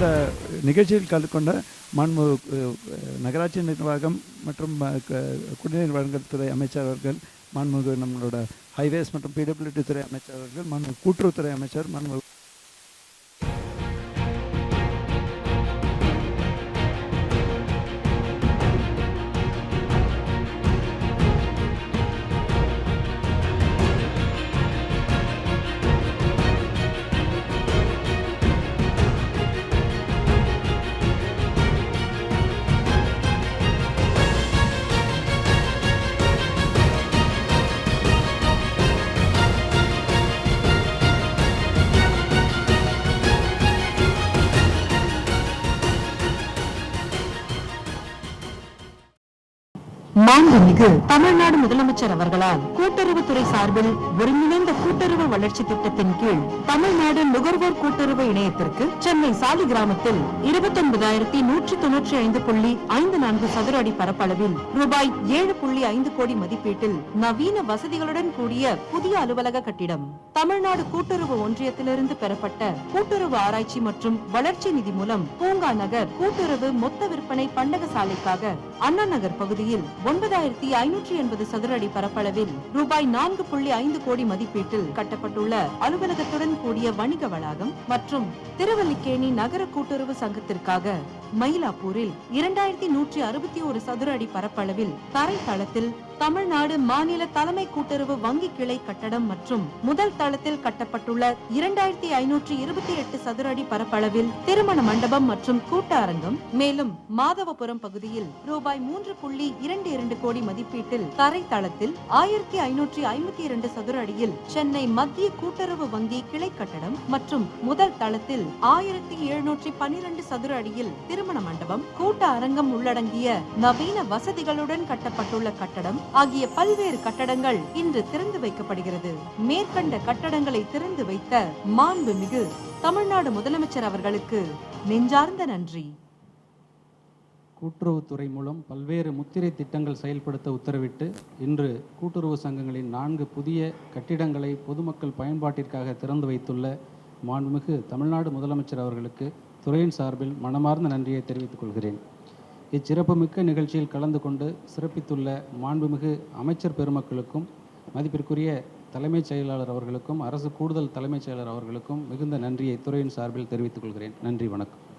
இந்த நிகழ்ச்சியில் கலந்து கொண்ட மாண்பு நகராட்சி நிர்வாகம் மற்றும் குடிநீர் வழங்கல் துறை அமைச்சர் அவர்கள் மாண்புமிகு நம்மளோட ஹைவேஸ் மற்றும் பிடபிள்யூடி துறை அமைச்சர் அவர்கள் மாண்பு கூட்டுறவுத்துறை அமைச்சர் மாண்பு மாண்புமிகு தமிழ்நாடு முதலமைச்சர் அவர்களால் கூட்டுறவுத்துறை சார்பில் ஒருங்கிணைந்த கூட்டுறவு வளர்ச்சி திட்டத்தின் கீழ் தமிழ்நாடு நுகர்வோர் கூட்டுறவு இணையத்திற்கு சென்னை சாலி கிராமத்தில் இருபத்தொன்பதாயிரத்தி நூற்றி தொன்னூற்றி ஐந்து புள்ளி ஐந்து நான்கு சதுர அடி பரப்பளவில் ரூபாய் ஏழு புள்ளி ஐந்து கோடி மதிப்பீட்டில் நவீன வசதிகளுடன் கூடிய புதிய அலுவலக கட்டிடம். தமிழ்நாடு கூட்டுறவு ஒன்றியத்திலிருந்து பெறப்பட்ட கூட்டுறவு ஆராய்ச்சி மற்றும் வளர்ச்சி நிதி மூலம் பூங்கா நகர் கூட்டுறவு மொத்த விற்பனை பண்டக சாலைக்காக அண்ணா நகர் பகுதியில் ஒன்பதாயிரத்தி ஐநூற்றி எண்பது சதுர அடி பரப்பளவில் ரூபாய் நான்கு புள்ளி ஐந்து கோடி மதிப்பீட்டில் கட்டப்பட்டுள்ள அலுவலகத்துடன் கூடிய வணிக வளாகம் மற்றும் திருவல்லிக்கேணி நகர கூட்டுறவு சங்கத்திற்காக மயிலாப்பூரில் இரண்டாயிரத்தி நூற்றி அறுபத்தி ஒரு சதுர அடி பரப்பளவில் தரை தளத்தில் தமிழ்நாடு மாநில தலைமை கூட்டுறவு வங்கி கிளை கட்டடம் மற்றும் முதல் தளத்தில் கட்டப்பட்டுள்ள இரண்டாயிரத்தி ஐநூற்றி இருபத்தி எட்டு சதுர அடி பரப்பளவில் திருமண மண்டபம் மற்றும் கூட்ட அரங்கம் மேலும் மாதவபுரம் பகுதியில் ரூபாய் மூன்று புள்ளி இரண்டு இரண்டு கோடி மதிப்பீட்டில் தரை தளத்தில் ஆயிரத்தி ஐநூற்றி ஐம்பத்தி இரண்டு சதுர அடியில் சென்னை மத்திய கூட்டுறவு வங்கி கிளை கட்டடம் மற்றும் முதல் தளத்தில் ஆயிரத்தி எழுநூற்றி பன்னிரண்டு சதுர அடியில் திருமண மண்டபம் கூட்ட அரங்கம் உள்ளடங்கிய நவீன வசதிகளுடன் கட்டப்பட்டுள்ள கட்டடம் ஆகிய பல்வேறு கட்டடங்கள் இன்று திறந்து வைக்கப்படுகிறது. மேற்கண்ட கட்டடங்களை திறந்து வைத்த மாண்புமிகு தமிழ்நாடு முதலமைச்சர் அவர்களுக்கு நெஞ்சார்ந்த நன்றி. கூட்டுறவுத்துறை மூலம் பல்வேறு முத்திரை திட்டங்கள் செயல்படுத்த உத்தரவிட்டு இன்று கூட்டுறவு சங்கங்களின் நான்கு புதிய கட்டிடங்களை பொதுமக்கள் பயன்பாட்டிற்காக திறந்து வைத்துள்ள மாண்புமிகு தமிழ்நாடு முதலமைச்சர் அவர்களுக்கு துறையின் சார்பில் மனமார்ந்த நன்றியை தெரிவித்துக் கொள்கிறேன். இச்சிறப்புமிக்க நிகழ்ச்சியில் கலந்து கொண்டு சிறப்பித்துள்ள மாண்புமிகு அமைச்சர் பெருமக்களுக்கும் மதிப்பிற்குரிய தலைமைச் செயலாளர் அவர்களுக்கும் அரசு கூடுதல் தலைமைச் செயலர் அவர்களுக்கும் மிகுந்த நன்றியை துறையின் சார்பில் தெரிவித்துக் கொள்கிறேன். நன்றி வணக்கம்.